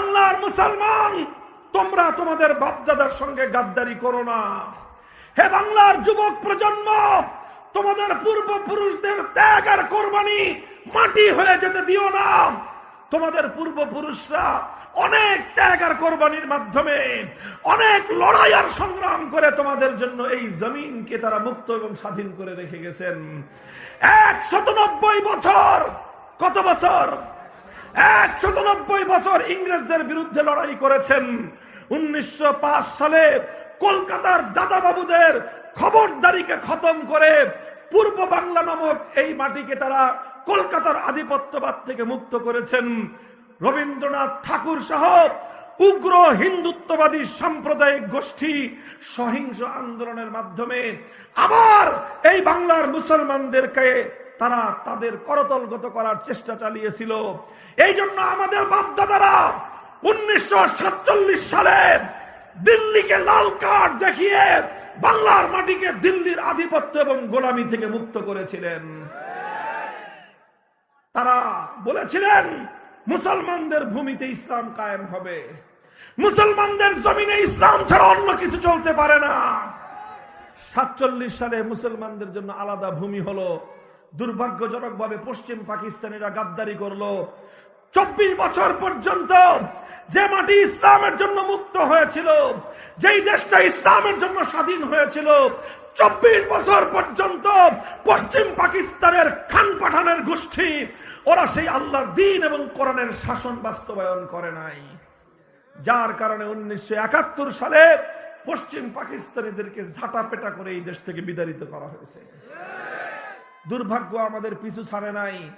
বাংলার মুসলমান, তোমরা তোমাদের বাপদাদার সঙ্গে গাদ্দারি করো না। হে বাংলার যুবক প্রজন্ম, তোমাদের পূর্বপুরুষদের ত্যাগ আর কোরবানি মাটি হয়ে যেতে দিও না। তোমাদের পূর্বপুরুষরা অনেক ত্যাগ আর কোরবানির মাধ্যমে অনেক লড়াই আর সংগ্রাম করে তোমাদের জন্য এই জমিনকে তারা মুক্ত এবং স্বাধীন করে রেখে গেছেন। নব্বই বছর, কত বছর? একশত নব্বই বছর ইংরেজদের বিরুদ্ধে লড়াই করেছেন। উনিশশো পাঁচ সালে কলকাতার দাদাবাবুদের খবরদারিকে খতম করে পূর্ব বাংলা নামক এই মাটিকে তারা কলকাতার আধিপত্যবাদ থেকে মুক্ত করেছেন। রবীন্দ্রনাথ ঠাকুর সহ উগ্র হিন্দুত্ববাদী সাম্প্রদায়িক গোষ্ঠী সহিংস আন্দোলনের মাধ্যমে আবার এই বাংলার মুসলমানদেরকে তারা তাদের করতলগত করার চেষ্টা চালিয়েছিল। এই জন্য আমাদের বাপদাদারা উনিশশো সাতচল্লিশ সালে দিল্লিকে লাল কার্ড দেখিয়ে বাংলার মাটিকে দিল্লির আধিপত্য এবং গোলামি থেকে মুক্ত করেছিলেন। তারা বলেছিলেন, মুসলমানদের ভূমিতে ইসলাম কায়েম হবে। মুসলমানদের জমিনে ইসলাম ছাড়া অন্য কিছু চলতে পারে না। সাতচল্লিশ সালে মুসলমানদের জন্য আলাদা ভূমি হলো দুর্ভাগ্যজনক ভাবে পশ্চিম পাকিস্তানিরা গাদ্দারি করল। চব্বিশ বছর পর্যন্ত যে মাটি ইসলামের জন্য মুক্ত হয়েছিল, যেই দেশটা ইসলামের জন্য স্বাধীন হয়েছিল, চব্বিশ বছর পর্যন্ত পশ্চিম পাকিস্তানের খান পাঠানের গোষ্ঠী, ওরা সেই আল্লাহর দিন এবং কোরআনের শাসন বাস্তবায়ন করে নাই। যার কারণে উনিশশো একাত্তর সালে পশ্চিম পাকিস্তানিদেরকে ঝাঁটাপেটা করে এই দেশ থেকে বিতাড়িত করা হয়েছে। দুর্ভাগ্য আমাদের পিছু ছাড়ে নাই।